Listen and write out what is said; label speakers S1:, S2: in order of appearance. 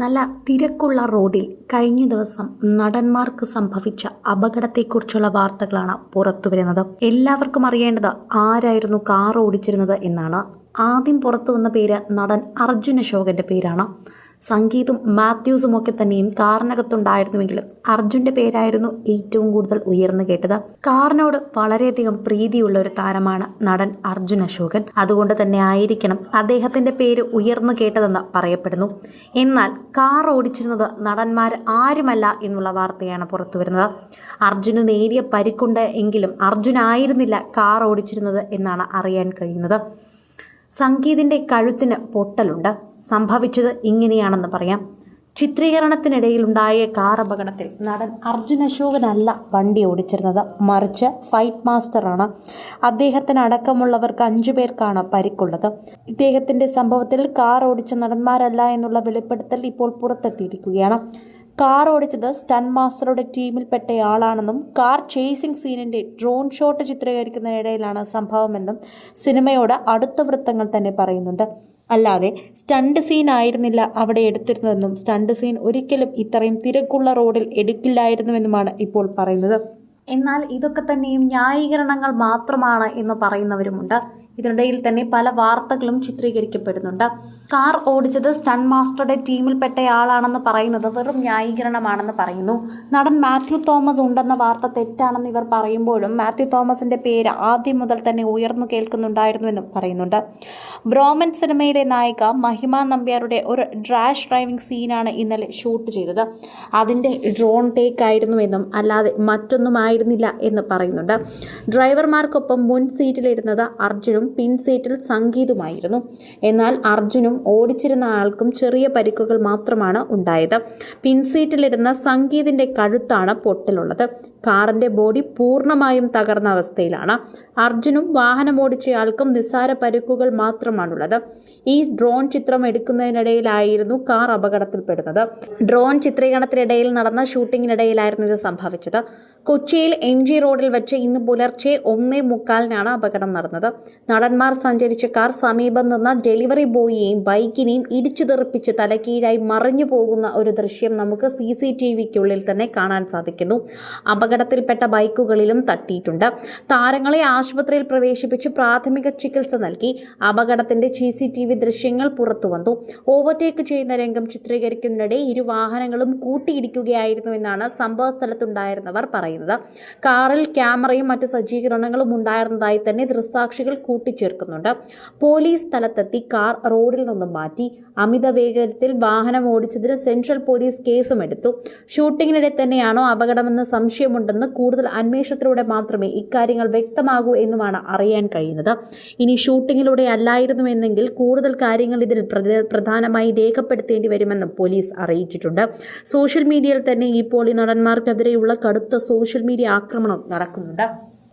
S1: നല്ല തിരക്കുള്ള റോഡിൽ കഴിഞ്ഞ ദിവസം നടന്മാർക്ക് സംഭവിച്ച അപകടത്തെക്കുറിച്ചുള്ള വാർത്തകളാണ് പുറത്തു വരുന്നത്. എല്ലാവർക്കും അറിയേണ്ടത് ആരായിരുന്നു കാർ ഓടിച്ചിരുന്നത് എന്നാണ്. ആദ്യം പുറത്തു വന്ന പേര് നടൻ അർജുന അശോകന്റെ പേരാണ്. സംഗീതും മാത്യൂസും ഒക്കെ തന്നെയും കാറിനകത്തുണ്ടായിരുന്നുവെങ്കിലും അർജുന്റെ പേരായിരുന്നു ഏറ്റവും കൂടുതൽ ഉയർന്നു കേട്ടത്. കാറിനോട് വളരെയധികം പ്രീതിയുള്ള ഒരു താരമാണ് നടൻ അർജുൻ അശോകൻ. അതുകൊണ്ട് തന്നെ ആയിരിക്കണം അദ്ദേഹത്തിന്റെ പേര് ഉയർന്നു കേട്ടതെന്ന് പറയപ്പെടുന്നു. എന്നാൽ കാർ ഓടിച്ചിരുന്നത് നടന്മാർ ആരുമല്ല എന്നുള്ള വാർത്തയാണ് പുറത്തു വരുന്നത് അർജുന് നേരിയ പരിക്കുണ്ട് എങ്കിലും അർജുൻ ആയിരുന്നില്ല കാർ ഓടിച്ചിരുന്നത് എന്നാണ് അറിയാൻ കഴിയുന്നത്. സംഗീതിന്റെ കഴുത്തിന് പൊട്ടലുണ്ട്. സംഭവിച്ചത് ഇങ്ങനെയാണെന്ന് പറയാം. ചിത്രീകരണത്തിനിടയിലുണ്ടായ കാർ അപകടത്തിൽ നടൻ അർജുൻ അശോകനല്ല വണ്ടി ഓടിച്ചിരുന്നത്. മറിച്ച് ഫൈറ്റ് മാസ്റ്ററാണ്. അദ്ദേഹത്തിന് അടക്കമുള്ളവർക്ക് അഞ്ചു പേർക്കാണ് പരിക്കുള്ളത്. ഇദ്ദേഹത്തിന്റെ സംഭവത്തിൽ കാർ ഓടിച്ച നടന്മാരല്ല എന്നുള്ള വെളിപ്പെടുത്തൽ ഇപ്പോൾ പുറത്തെത്തിയിരിക്കുകയാണ്. കാർ ഓടിച്ചത് സ്റ്റൺ മാസ്റ്ററുടെ ടീമിൽപ്പെട്ടയാളാണെന്നും കാർ ചേസിംഗ് സീനിന്റെ ഡ്രോൺ ഷോട്ട് ചിത്രീകരിക്കുന്നതിനിടയിലാണ് സംഭവമെന്നും സിനിമയോട് അടുത്ത വൃത്തങ്ങൾ തന്നെ പറയുന്നുണ്ട്. അല്ലാതെ സ്റ്റണ്ട് സീൻ ആയിരുന്നില്ല അവിടെ എടുത്തിരുന്നതെന്നും സ്റ്റണ്ട് സീൻ ഒരിക്കലും ഇത്രയും തിരക്കുള്ള റോഡിൽ എടുക്കില്ലായിരുന്നുവെന്നുമാണ് ഇപ്പോൾ പറയുന്നത്. എന്നാൽ ഇതൊക്കെ തന്നെയും ന്യായീകരണങ്ങൾ മാത്രമാണ് എന്ന് പറയുന്നവരുമുണ്ട്. ഇതിനിടയിൽ തന്നെ പല വാർത്തകളും ചിത്രീകരിക്കപ്പെടുന്നുണ്ട്. കാർ ഓടിച്ചത് സ്റ്റൺ മാസ്റ്ററുടെ ടീമിൽപ്പെട്ടയാളാണെന്ന് പറയുന്നത് വെറും ന്യായീകരണമാണെന്ന് പറയുന്നു. നടൻ മാത്യു തോമസ് ഉണ്ടെന്ന വാർത്ത തെറ്റാണെന്ന് ഇവർ പറയുമ്പോഴും മാത്യു തോമസിന്റെ പേര് ആദ്യം മുതൽ തന്നെ ഉയർന്നു കേൾക്കുന്നുണ്ടായിരുന്നു കേൾക്കുന്നുണ്ടായിരുന്നുവെന്നും പറയുന്നുണ്ട്. ബ്രോമൻ സിനിമയിലെ നായിക മഹിമ നമ്പ്യാരുടെ ഒരു ഡ്രാഷ് ഡ്രൈവിംഗ് സീനാണ് ഇന്നലെ ഷൂട്ട് ചെയ്തത്. അതിന്റെ ഡ്രോൺ ടേക്ക് ആയിരുന്നുവെന്നും അല്ലാതെ മറ്റൊന്നുമായിരുന്നില്ല എന്ന് പറയുന്നുണ്ട്. ഡ്രൈവർമാർക്കൊപ്പം മുൻ സീറ്റിലിരുന്നത് അർജുനും പിൻ സീറ്റിൽ സംഗീതുമായിരുന്നു. എന്നാൽ അർജുനും ഓടിച്ചിരുന്ന ആൾക്കും ചെറിയ പരിക്കുകൾ മാത്രമാണ് ഉണ്ടായത്. പിൻസീറ്റിലിരുന്ന സംഗീതിന്റെ കഴുത്താണ് പൊട്ടലുള്ളത്. കാറിന്റെ ബോഡി പൂർണമായും തകർന്ന അവസ്ഥയിലാണ്. അർജുനും വാഹനം ഓടിച്ചയാൾക്കും നിസ്സാര പരിക്കുകൾ മാത്രമാണുള്ളത്. ഈ ഡ്രോൺ ചിത്രം എടുക്കുന്നതിനിടയിലായിരുന്നു കാർ അപകടത്തിൽപ്പെടുന്നത്. ഡ്രോൺ ചിത്രീകരണത്തിനിടയിൽ നടന്ന ഷൂട്ടിങ്ങിനിടയിലായിരുന്നു ഇത് സംഭവിച്ചത്. കൊച്ചിയിൽ എം ജി റോഡിൽ വെച്ച് ഇന്ന് പുലർച്ചെ ഒന്നേ മുക്കാലിനാണ് അപകടം നടന്നത്. നടന്മാർ സഞ്ചരിച്ച കാർ സമീപം നിന്ന ഡെലിവറി ബോയിയെയും ബൈക്കിനെയും ഇടിച്ചു തെറിപ്പിച്ച് തലക്കീഴായി മറിഞ്ഞു പോകുന്ന ഒരു ദൃശ്യം നമുക്ക് സി സി ടി വിക്കുള്ളിൽ തന്നെ കാണാൻ സാധിക്കുന്നു. അപകടത്തിൽപ്പെട്ട ബൈക്കുകളിലും തട്ടിയിട്ടുണ്ട്. താരങ്ങളെ ആശുപത്രിയിൽ പ്രവേശിപ്പിച്ച് പ്രാഥമിക ചികിത്സ നൽകി. അപകടത്തിന്റെ സി സി ടി വി ദൃശ്യങ്ങൾ പുറത്തുവന്നു ഓവർടേക്ക് ചെയ്യുന്ന രംഗം ചിത്രീകരിക്കുന്നതിനിടെ ഇരു വാഹനങ്ങളും കൂട്ടിയിടിക്കുകയായിരുന്നുവെന്നാണ് സംഭവ സ്ഥലത്തുണ്ടായിരുന്നവർ പറയുന്നത്. കാറിൽ ക്യാമറയും മറ്റ് സജ്ജീകരണങ്ങളും ഉണ്ടായിരുന്നതായി തന്നെ ദൃക്സാക്ഷികൾ കൂട്ടിച്ചേർക്കുന്നുണ്ട്. പോലീസ് സ്ഥലത്തെത്തി കാർ റോഡിൽ നിന്നും മാറ്റി അമിത വേഗത്തിൽ വാഹനം ഓടിച്ചതിന് സെൻട്രൽ പോലീസ് കേസും എടുത്തു. ഷൂട്ടിങ്ങിനിടെ തന്നെയാണോ അപകടമെന്ന് സംശയമുണ്ടെന്ന് കൂടുതൽ അന്വേഷണത്തിലൂടെ മാത്രമേ ഇക്കാര്യങ്ങൾ വ്യക്തമാകൂ എന്നുമാണ് അറിയാൻ കഴിയുന്നത്. ഇനി ഷൂട്ടിങ്ങിലൂടെ അല്ലായിരുന്നുവെന്നെങ്കിൽ കൂടുതൽ കാര്യങ്ങൾ ഇതിൽ പ്രധാനമായി രേഖപ്പെടുത്തേണ്ടി വരുമെന്നും പോലീസ് അറിയിച്ചിട്ടുണ്ട്. സോഷ്യൽ മീഡിയയിൽ തന്നെ ഇപ്പോൾ ഈ നടന്മാർക്കെതിരെയുള്ള കടുത്ത സോഷ്യൽ മീഡിയ ആക്രമണം നടക്കുന്നുണ്ട്.